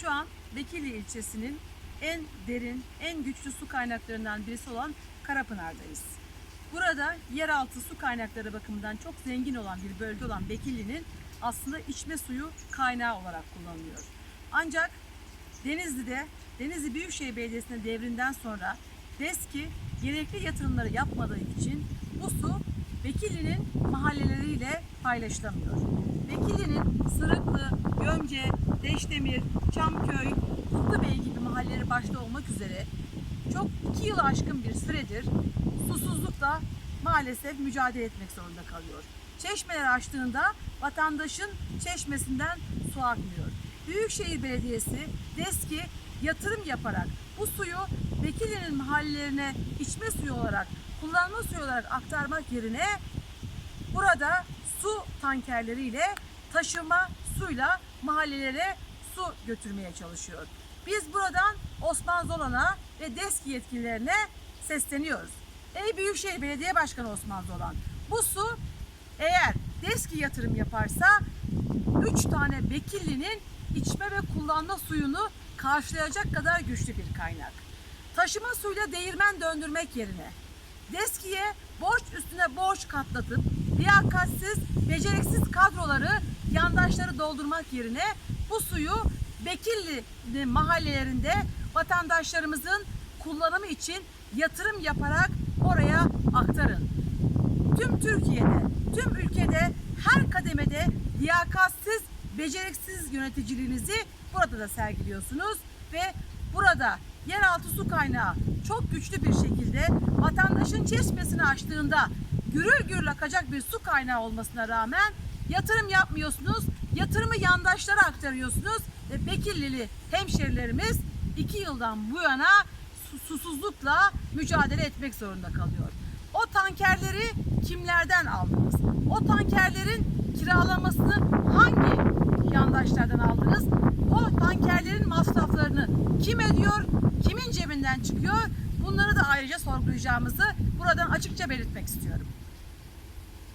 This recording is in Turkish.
Şu an Bekirli ilçesinin en derin, en güçlü su kaynaklarından birisi olan Karapınar'dayız. Burada yeraltı su kaynakları bakımından çok zengin olan bir bölge olan Bekirli'nin aslında içme suyu kaynağı olarak kullanılıyor. Ancak Denizli'de Denizli Büyükşehir Belediyesi'nin devrinden sonra DESKİ gerekli yatırımları yapmadığı için bu su Bekirli'nin mahalleleriyle paylaşılamıyor. Bekirli'nin Sırıklı, Gömce, Deşdemir, Çamköy, Kutlubey gibi mahalleleri başta olmak üzere çok iki yıl aşkın bir süredir susuzlukla maalesef mücadele etmek zorunda kalıyor. Çeşmeler açtığında vatandaşın çeşmesinden su akmıyor. Büyükşehir Belediyesi DESKİ yatırım yaparak bu suyu Bekirli'nin mahallelerine içme suyu olarak, kullanma suyu olarak aktarmak yerine burada su tankerleriyle taşıma suyla mahallelere su götürmeye çalışıyor. Biz buradan Osman Zolan'a ve DESKİ yetkililerine sesleniyoruz. Ey Büyükşehir Belediye Başkanı Osman Zolan, bu su eğer DESKİ yatırım yaparsa 3 tane Bekirli'nin içme ve kullanma suyunu karşılayacak kadar güçlü bir kaynak. Taşıma suyla değirmen döndürmek yerine DESKİ'ye borç üstüne borç katlatıp liyakatsiz, beceriksiz kadroları, yandaşları doldurmak yerine bu suyu Bekirli mahallelerinde vatandaşlarımızın kullanımı için yatırım yaparak oraya aktarın. Tüm Türkiye'de, tüm ülkede her kademede liyakatsiz, beceriksiz yöneticiliğinizi burada da sergiliyorsunuz ve burada yeraltı su kaynağı çok güçlü bir şekilde vatandaşın çeşmesini açtığında gürül gürül akacak bir su kaynağı olmasına rağmen yatırım yapmıyorsunuz. Yatırımı yandaşlara aktarıyorsunuz ve Bekirlili hemşerilerimiz iki yıldan bu yana su- susuzlukla mücadele etmek zorunda kalıyor. O tankerleri kimlerden aldınız? O tankerlerin kiralamasını hangi yandaşlardan aldınız? O tankerlerin kim ediyor? Kimin cebinden çıkıyor? Bunları da ayrıca sorgulayacağımızı buradan açıkça belirtmek istiyorum.